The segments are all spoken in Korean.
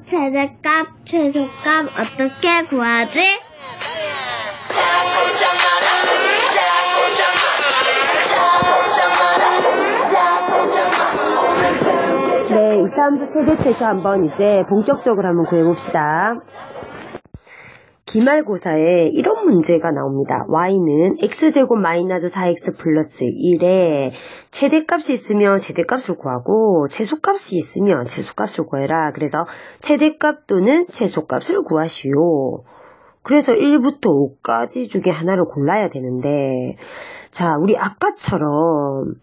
최대값, 최소값 어떻게 구하지? 네, 이 사람도 세대체서 한번 이제 본격적으로 한번 구해봅시다. 기말고사에 이런 문제가 나옵니다. y는 x제곱 마이너스 4x 플러스 1에 최대값이 있으면 최대값을 구하고 최소값이 있으면 최소값을 구해라. 그래서 최대값 또는 최소값을 구하시오. 그래서 1부터 5까지 중에 하나를 골라야 되는데 자, 우리 아까처럼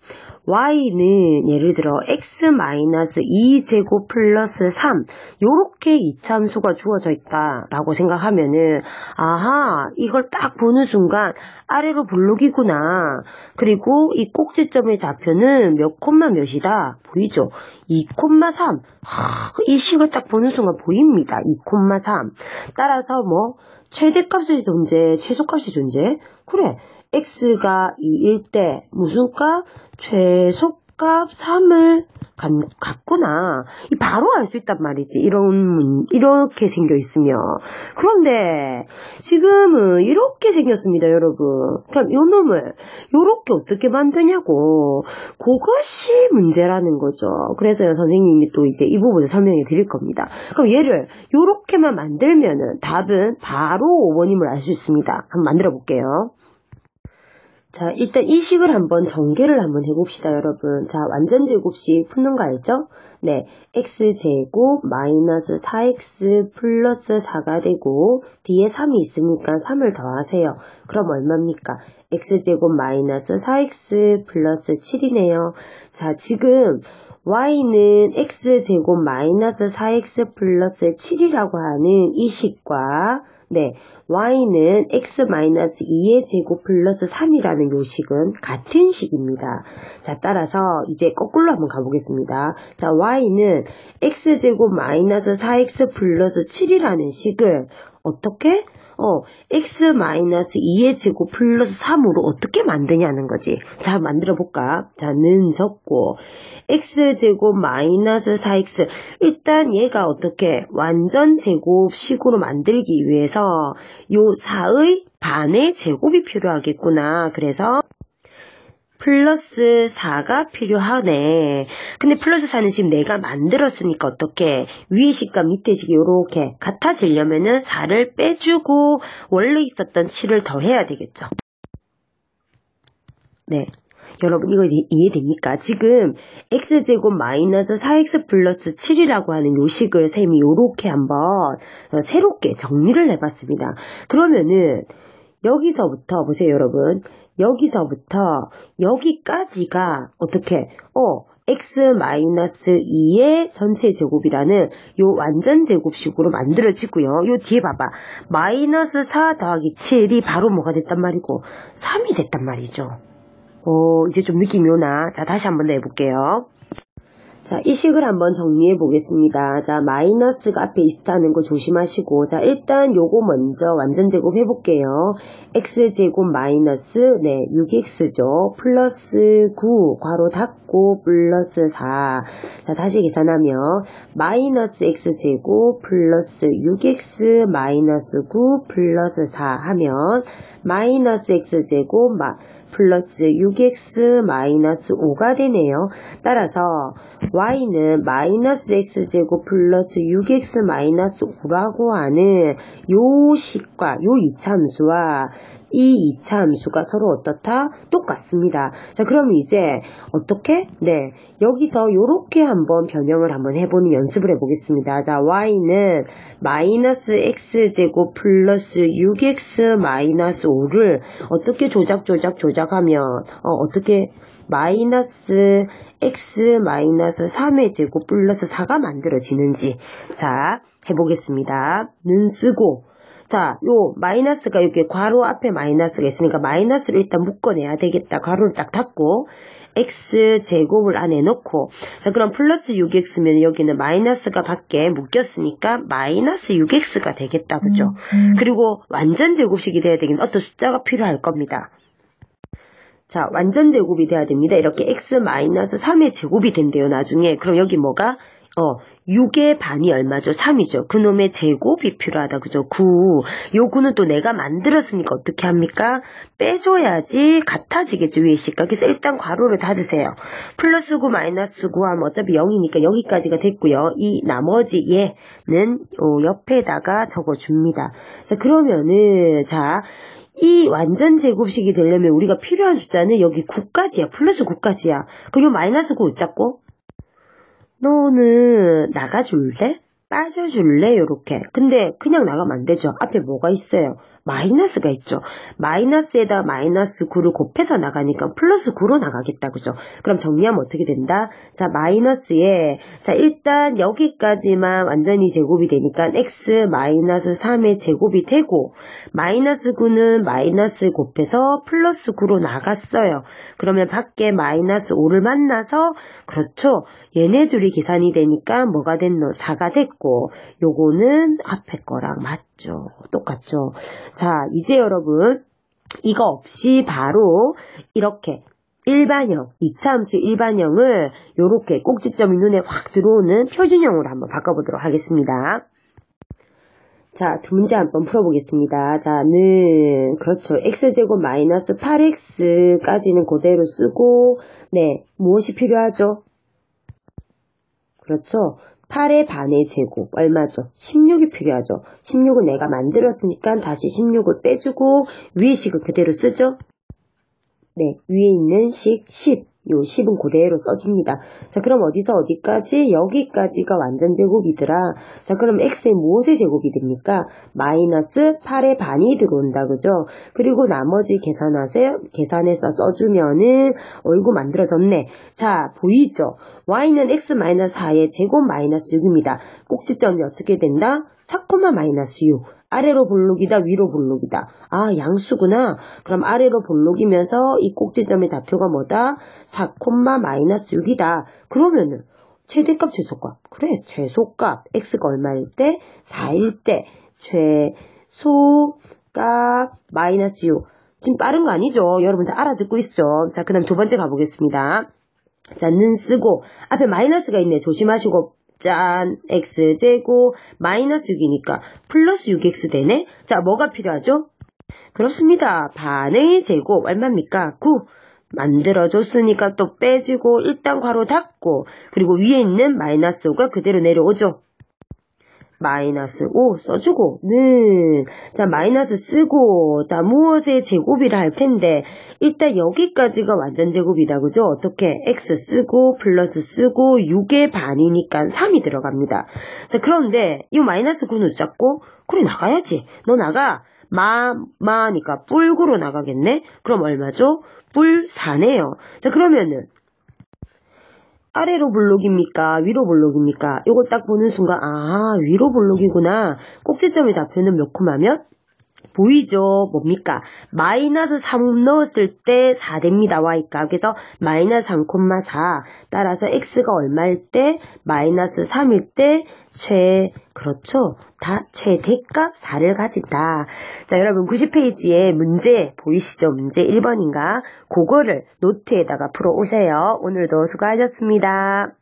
y는 예를 들어 x-2제곱 플러스 3 요렇게 이차함수가 주어져 있다라고 생각하면은 아하 이걸 딱 보는 순간 아래로 블록이구나. 그리고 이 꼭지점의 좌표는 몇 콤마 몇이다? 보이죠? 2콤마3 이 식을 딱 보는 순간 보입니다. 2콤마3 따라서 뭐 최대값이 존재 최소값이 존재? 그래 x가 2일 때 무슨 값? 최소값 3을 갖구나. 바로 알 수 있단 말이지. 이런, 이렇게 생겨 있으면. 그런데, 지금은 이렇게 생겼습니다, 여러분. 그럼 요 놈을, 요렇게 어떻게 만드냐고. 그것이 문제라는 거죠. 그래서요, 선생님이 또 이제 이 부분을 설명해 드릴 겁니다. 그럼 얘를 요렇게만 만들면은 답은 바로 5번임을 알 수 있습니다. 한번 만들어 볼게요. 자, 일단 이 식을 한번 전개를 한번 해봅시다, 여러분. 자, 완전 제곱식 푸는 거 알죠? 네, x제곱 마이너스 4x 플러스 4가 되고 뒤에 3이 있으니까 3을 더하세요. 그럼 얼마입니까? x제곱 마이너스 4x 플러스 7이네요. 자, 지금 y는 x제곱 마이너스 4x 플러스 7이라고 하는 이 식과 네, y는 x-2의 제곱 플러스 3이라는 요식은 같은 식입니다. 자, 따라서 이제 거꾸로 한번 가보겠습니다. 자, y는 x제곱 마이너스 4x 플러스 7이라는 식을 어떻게? 어, x-2의 제곱 플러스 3으로 어떻게 만드냐는 거지. 자, 만들어 볼까? 자, 는 적고, x제곱 마이너스 4x. 일단 얘가 어떻게 완전 제곱식으로 만들기 위해서 요 4의 반의 제곱이 필요하겠구나. 그래서 플러스 4가 필요하네. 근데 플러스 4는 지금 내가 만들었으니까 어떻게 위의 식과 밑의 식이 이렇게 같아지려면은 4를 빼주고 원래 있었던 7을 더해야 되겠죠. 네. 여러분 이거 이해됩니까? 지금 x제곱 마이너스 4x 플러스 7이라고 하는 요식을 쌤이 요렇게 한번 새롭게 정리를 해봤습니다. 그러면은 여기서부터 보세요 여러분 여기서부터 여기까지가 어떻게 어 x-2의 전체 제곱이라는 요 완전 제곱식으로 만들어지고요. 요 뒤에 봐봐. 마이너스 4 더하기 7이 바로 뭐가 됐단 말이고 3이 됐단 말이죠. 오, 이제 좀 느낌이 오나? 자, 다시 한번 내볼게요. 자, 이 식을 한번 정리해 보겠습니다. 자, 마이너스가 앞에 있다는 거 조심하시고, 자, 일단 요거 먼저 완전 제곱 해볼게요. x제곱 마이너스, 네, 6x죠. 플러스 9, 괄호 닫고, 플러스 4. 자, 다시 계산하면, 마이너스 x제곱, 플러스 6x, 마이너스 9, 플러스 4 하면, 마이너스 x제곱, 마, 플러스 6x 마이너스 5가 되네요. 따라서 y는 마이너스 x제곱 플러스 6x 마이너스 5라고 하는 요 식과 요 이차함수와 이 이차 함수가 서로 어떻다? 똑같습니다. 자, 그럼 이제 어떻게? 네, 여기서 이렇게 한번 변형을 한번 해보는 연습을 해보겠습니다. 자, y는 마이너스 x제곱 플러스 6x 마이너스 5를 어떻게 조작 조작 조작하면 어, 어떻게 마이너스 x 마이너스 3의 제곱 플러스 4가 만들어지는지. 자 해보겠습니다. 는 쓰고. 자, 요 마이너스가 이렇게 괄호 앞에 마이너스가 있으니까 마이너스를 일단 묶어내야 되겠다. 괄호를 딱 닫고 x 제곱을 안에 넣고. 자 그럼 플러스 6x면 여기는 마이너스가 밖에 묶였으니까 마이너스 6x가 되겠다. 그죠? 음, 음. 그리고 완전 제곱식이 돼야 되긴 어떤 숫자가 필요할 겁니다 자 완전 제곱이 돼야 됩니다 이렇게 x 마이너스 3의 제곱이 된대요 나중에 그럼 여기 뭐가 어, 6의 반이 얼마죠? 3이죠. 그놈의 제곱이 필요하다. 그죠? 9. 요 9는 또 내가 만들었으니까 어떻게 합니까? 빼줘야지 같아지겠죠. 위에 씨가. 그래서 일단 괄호를 닫으세요. 플러스 9, 마이너스 9 하면 어차피 0이니까 여기까지가 됐고요. 이 나머지 얘는 요 옆에다가 적어줍니다. 자, 그러면은, 자, 이 완전 제곱식이 되려면 우리가 필요한 숫자는 여기 9까지야. 플러스 9까지야. 그리고 마이너스 9 잡고 너는 나가줄래? 빠져줄래? 요렇게. 근데 그냥 나가면 안 되죠. 앞에 뭐가 있어요? 마이너스가 있죠. 마이너스에다 마이너스 9를 곱해서 나가니까 플러스 9로 나가겠다. 그죠? 그럼 정리하면 어떻게 된다? 자, 마이너스에, 자, 일단 여기까지만 완전히 제곱이 되니까 x 마이너스 3의 제곱이 되고, 마이너스 9는 마이너스 곱해서 플러스 9로 나갔어요. 그러면 밖에 마이너스 5를 만나서, 그렇죠. 얘네 둘이 계산이 되니까 뭐가 됐노? 4가 됐고, 요거는 앞에 거랑 맞죠. 똑같죠. 자, 이제 여러분, 이거 없이 바로 이렇게 일반형, 이차함수 일반형을 이렇게 꼭지점이 눈에 확 들어오는 표준형으로 한번 바꿔보도록 하겠습니다. 자, 두 문제 한번 풀어보겠습니다. 자, 는, 그렇죠. x제곱 마이너스 8x까지는 그대로 쓰고, 네, 무엇이 필요하죠? 그렇죠. 8의 반의 제곱 얼마죠? 16이 필요하죠. 16은 내가 만들었으니까 다시 16을 빼주고 위에 식을 그대로 쓰죠. 네, 위에 있는 식 10. 요 10은 그대로 써줍니다. 자, 그럼 어디서 어디까지? 여기까지가 완전 제곱이더라. 자, 그럼 x의 무엇의 제곱이 됩니까? 마이너스 8의 반이 들어온다, 그죠? 그리고 나머지 계산하세요. 계산해서 써주면은 얼굴 만들어졌네. 자, 보이죠? y는 x 마이너스 4의 제곱 마이너스 6입니다. 꼭지점이 어떻게 된다? 4, 마이너스 6. 아래로 볼록이다, 위로 볼록이다. 아, 양수구나. 그럼 아래로 볼록이면서 이 꼭지점의 좌표가 뭐다? 4, 마이너스 6이다. 그러면은 최대값, 최소값. 그래, 최소값. x가 얼마일 때? 4일 때. 최소값 마이너스 6. 지금 빠른 거 아니죠? 여러분들 알아듣고 있죠? 자, 그 다음 두 번째 가보겠습니다. 자, 는 쓰고, 앞에 마이너스가 있네. 조심하시고, 짠, x제곱, 마이너스 6이니까 플러스 6x 되네? 자, 뭐가 필요하죠? 그렇습니다. 반의 제곱, 얼마입니까? 9. 만들어줬으니까 또 빼주고, 일단 괄호 닫고, 그리고 위에 있는 마이너스 5가 그대로 내려오죠. 마이너스 5 써주고 는. 자 마이너스 쓰고 자 무엇의 제곱이라 할 텐데 일단 여기까지가 완전 제곱이다 그죠? 어떻게? X 쓰고 플러스 쓰고 6의 반이니까 3이 들어갑니다. 자 그런데 이 마이너스 9는 잡고? 그래 나가야지. 너 나가. 마, 마니까 뿔구로 나가겠네? 그럼 얼마죠? 뿔 4네요. 자 그러면은 아래로 볼록입니까? 위로 볼록입니까? 요거 딱 보는 순간 아 위로 볼록이구나. 꼭지점의 좌표는 몇 콤마면? 보이죠? 뭡니까? 마이너스 3 넣었을 때 4 됩니다. y값. 그래서 마이너스 3,4. 따라서 x가 얼마일 때? 마이너스 3일 때 최, 그렇죠? 다 최대값 4를 가진다. 자, 여러분 90페이지에 문제 보이시죠? 문제 1번인가? 그거를 노트에다가 풀어 오세요. 오늘도 수고하셨습니다.